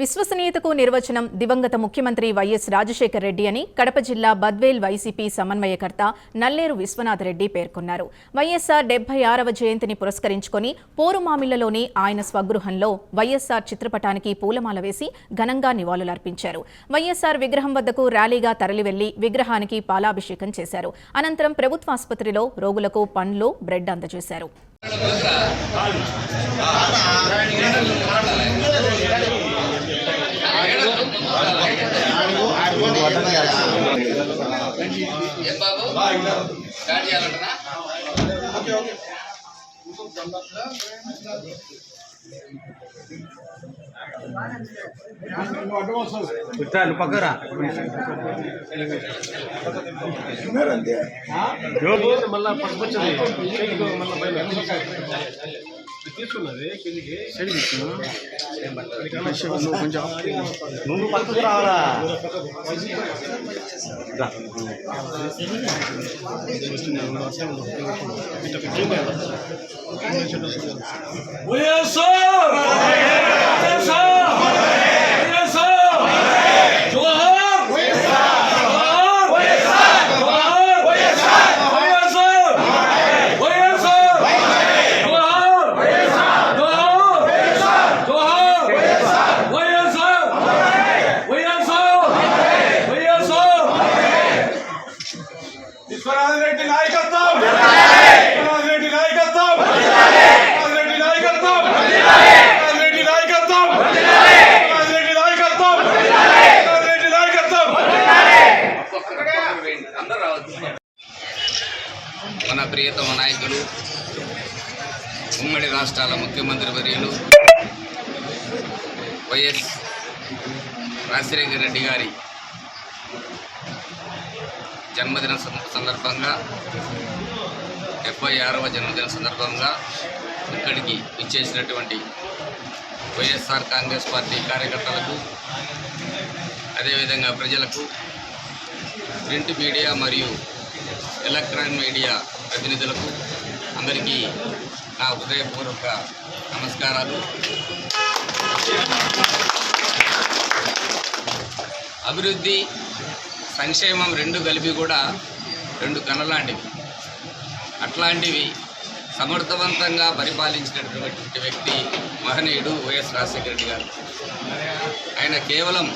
విశ్వసనీయతకు నిర్వచనం దివంగత ముఖ్యమంత్రి వైఎస్ రాజశేఖర్ రెడ్డి అని కడప జిల్లా బద్వేల్ వైసీపీ సమన్వయకర్త నల్లేరు విశ్వనాథ్ రెడ్డి పేర్కొన్నారు. వైఎస్ఆర్ డెబ్బై ఆరవ జయంతిని పురస్కరించుకొని పోరుమామిళ్ళలోని ఆయన స్వగృహంలో వైఎస్ఆర్ చిత్రపటానికి పూలమాల వేసి ఘనంగా నివాళులర్పించారు. వైఎస్ఆర్ విగ్రహం వద్దకు ర్యాలీగా తరలివెళ్ళి విగ్రహానికి పాలాభిషేకం చేశారు. అనంతరం ప్రభుత్వాసుపత్రిలో రోగులకు పండ్లు బ్రెడ్ అందజేశారు. ఏం బాబు? స్టార్ట్ చేయాలంటనా పక్కరా. మళ్ళా పట్టుకొచ్చింది మళ్ళా నువ్వు కొంచెం నువ్వు పక్కకు రావాలా రా. విశ్వనాథ్ రెడ్డి నాయకత్వం! విశ్వనాథ్ రెడ్డి నాయకత్వం! విశ్వనాథ్ రెడ్డి నాయకత్వం! విశ్వనాథ్ రెడ్డి నాయకత్వం! విశ్వనాథ్ రెడ్డి నాయకత్వం! విశ్వనాథ్ రెడ్డి నాయకత్వం! ఒక్కొక్కరు అందరూ రావచ్చు మన ప్రియతమ నాయకులు ఉమ్మడి రాష్ట్రాల ముఖ్యమంత్రి వర్యులు వైఎస్ రాజశేఖర రెడ్డి గారి జన్మదిన సందర్భంగా డెబ్బై ఆరవ జన్మదిన సందర్భంగా ఇక్కడికి ఇచ్చేసినటువంటి వైఎస్ఆర్ కాంగ్రెస్ పార్టీ కార్యకర్తలకు అదేవిధంగా ప్రజలకు ప్రింట్ మీడియా మరియు ఎలక్ట్రానిక్ మీడియా ప్రతినిధులకు అందరికీ నా హృదయపూర్వక నమస్కారాలు. అభివృద్ధి సంక్షేమం రెండు కలిపి కూడా రెండు కనలాంటివి అట్లాంటివి సమర్థవంతంగా పరిపాలించినటువంటి వ్యక్తి మహనీయుడు వైఎస్ రాజశేఖర రెడ్డి గారు. ఆయన కేవలం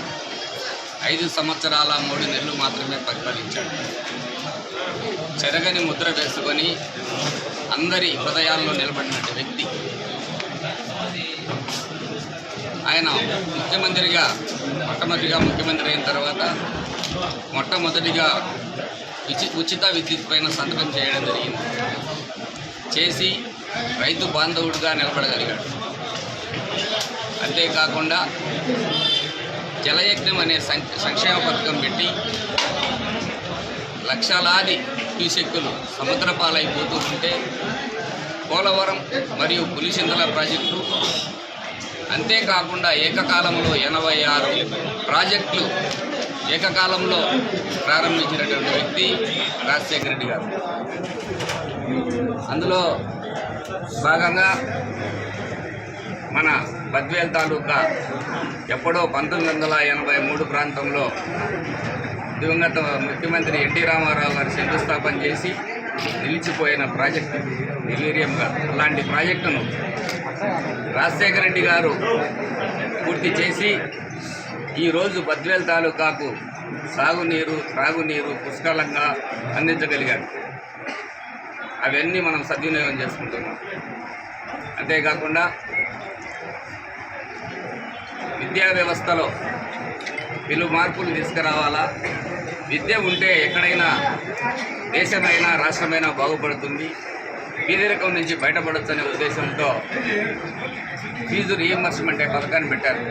ఐదు సంవత్సరాల మూడు నెలలు మాత్రమే పరిపాలించాడు. చెరగని ముద్ర వేసుకొని అందరి హృదయాల్లో నిలబడినటువంటి వ్యక్తి. ఆయన ముఖ్యమంత్రిగా మొట్టమొదటిగా ముఖ్యమంత్రి అయిన తర్వాత మొట్టమొదటిగా ఉచి ఉచిత విద్యుత్ పైన సంతకం చేయడం జరిగింది. చేసి రైతు బాంధవుడిగా నిలబడగలిగాడు. అంతేకాకుండా జలయజ్ఞం అనే సం- సంక్షేమ పథకం పెట్టి లక్షలాది క్యూసెక్కులు సముద్ర పాలైపోతూ ఉంటే పోలవరం మరియు పులిచింతల ప్రాజెక్టు అంతేకాకుండా ఏకకాలంలో ఎనభై ఆరు ప్రాజెక్టులు ఏకకాలంలో ప్రారంభించినటువంటి వ్యక్తి రాజశేఖర రెడ్డి గారు. అందులో భాగంగా మన బద్వేల్ తాలూకా ఎప్పుడో పంతొమ్మిది వందల ఎనభై మూడు ప్రాంతంలో దివంగత ముఖ్యమంత్రి ఎన్టీ రామారావు గారు శంకుస్థాపన చేసి నిలిచిపోయిన ప్రాజెక్టు నిర్వీర్యంగా అలాంటి ప్రాజెక్టును రాజశేఖర రెడ్డి గారు పూర్తి చేసి ఈరోజు బద్వేల్ తాలూకాకు సాగునీరు త్రాగునీరు పుష్కలంగా అందించగలిగారు. అవన్నీ మనం సద్వినియోగం చేసుకుంటున్నాం. అంతేకాకుండా విద్యా వ్యవస్థలో విలు మార్పులు తీసుకురావాలా? విద్య ఉంటే ఎక్కడైనా దేశమైనా రాష్ట్రమైనా బాగుపడుతుంది. పేదరికం నుంచి బయటపడొచ్చు అనే ఉద్దేశంతో ఫీజు రీఎంబర్స్మెంట్ అనే పథకాన్ని పెట్టారు.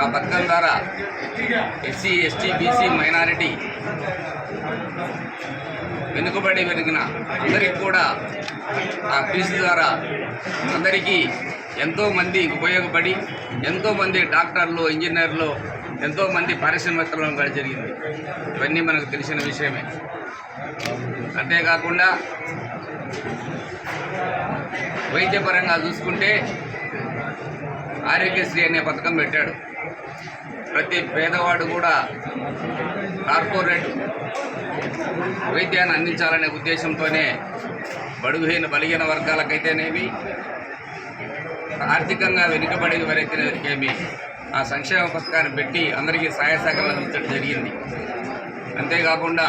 ఆ పథకం ద్వారా ఎస్సీ ఎస్టీ బీసీ మైనారిటీ వెనుకబడి వెనుకన అందరికీ కూడా ఆ ఫీజు ద్వారా అందరికీ ఎంతోమంది ఉపయోగపడి ఎంతోమంది డాక్టర్లు ఇంజనీర్లు ఎంతోమంది పారిశ్రామికలను కూడా జరిగింది. ఇవన్నీ మనకు తెలిసిన విషయమే. అంతేకాకుండా వైద్యపరంగా చూసుకుంటే ఆరోగ్యశ్రీ అనే పథకం పెట్టాడు. ప్రతి పేదవాడు కూడా కార్పొరేట్ వైద్యాన్ని అందించాలనే ఉద్దేశంతోనే బడుగుహీన బలిగిన వర్గాలకైతేనేమి ఆర్థికంగా వెనుకబడి వారైతేనేమి ఆ సంక్షేమ పథకాన్ని పెట్టి అందరికీ సహాయ సహకారాలు అందించడం జరిగింది. అంతేకాకుండా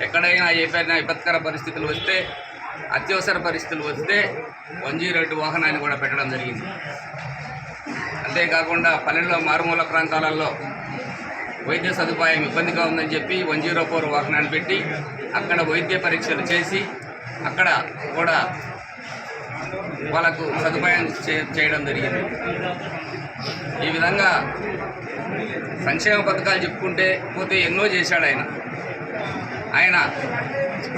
ఎక్కడైనా ఏపైనా విపత్కర పరిస్థితులు వస్తే అత్యవసర పరిస్థితులు వస్తే వన్ జీరో ఎయిట్ వాహనాన్ని కూడా పెట్టడం జరిగింది. అంతేకాకుండా పల్లెల్లో మారుమూల ప్రాంతాలలో వైద్య సదుపాయం ఇబ్బందిగా ఉందని చెప్పి వన్ జీరో ఫోర్ వాహనాన్ని పెట్టి అక్కడ వైద్య పరీక్షలు చేసి అక్కడ కూడా వాళ్ళకు సదుపాయం చేయడం జరిగింది. ఈ విధంగా సంక్షేమ పథకాలు చెప్పుకుంటే పోతే ఎన్నో చేశాడు ఆయన. ఆయన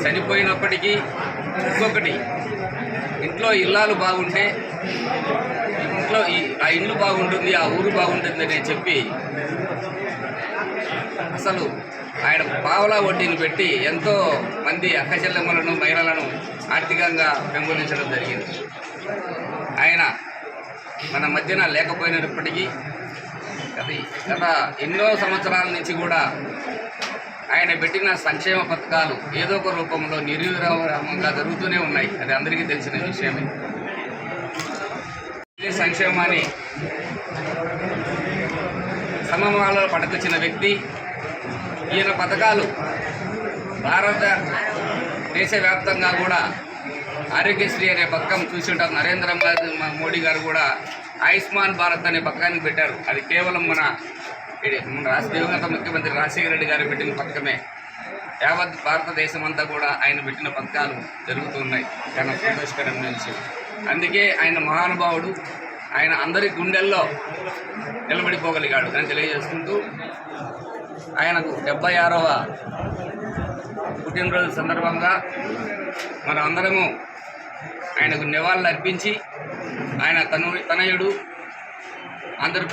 చనిపోయినప్పటికీ ఇంకొకటి ఇంట్లో ఇల్లాలు బాగుంటే ఇంట్లో ఈ ఆ ఇల్లు బాగుంటుంది ఆ ఊరు బాగుంటుంది అని చెప్పి అసలు ఆయన పావలా వడ్డీని పెట్టి ఎంతో మంది అక్కచెల్లెమ్మలను మహిళలను ఆర్థికంగా పెంపొందించడం జరిగింది. ఆయన మన మధ్యన లేకపోయినప్పటికీ అది గత ఎన్నో సంవత్సరాల నుంచి కూడా ఆయన పెట్టిన సంక్షేమ పథకాలు ఏదో ఒక రూపంలో నిర్విరామంగా జరుగుతూనే ఉన్నాయి. అది అందరికీ తెలిసిన విషయమే. సంక్షేమాన్ని సమమాలలో పడకొచ్చిన వ్యక్తి ఈయన పథకాలు భారత దేశవ్యాప్తంగా కూడా ఆరోగ్యశ్రీ అనే పథకం చూసి ఉంటారు. నరేంద్ర మోడీ గారు కూడా ఆయుష్మాన్ భారత్ అనే పథకాన్ని పెట్టారు. అది కేవలం మన రాష్ట్ర దివంగత ముఖ్యమంత్రి రాజశేఖర రెడ్డి గారు పెట్టిన పథకమే. యావత్ భారతదేశం అంతా కూడా ఆయన పెట్టిన పథకాలు జరుగుతున్నాయి. చాలా సంతోషకరం నుంచి అందుకే ఆయన మహానుభావుడు ఆయన అందరి గుండెల్లో నిలబడిపోగలిగాడు అని తెలియజేసుకుంటూ ఆయనకు డెబ్బై ఆరవ పుట్టినరోజు సందర్భంగా మనం అందరము ఆయనకు నివాళులు అర్పించి ఆయన తను తనయుడు ఆంధ్రప్రదేశ్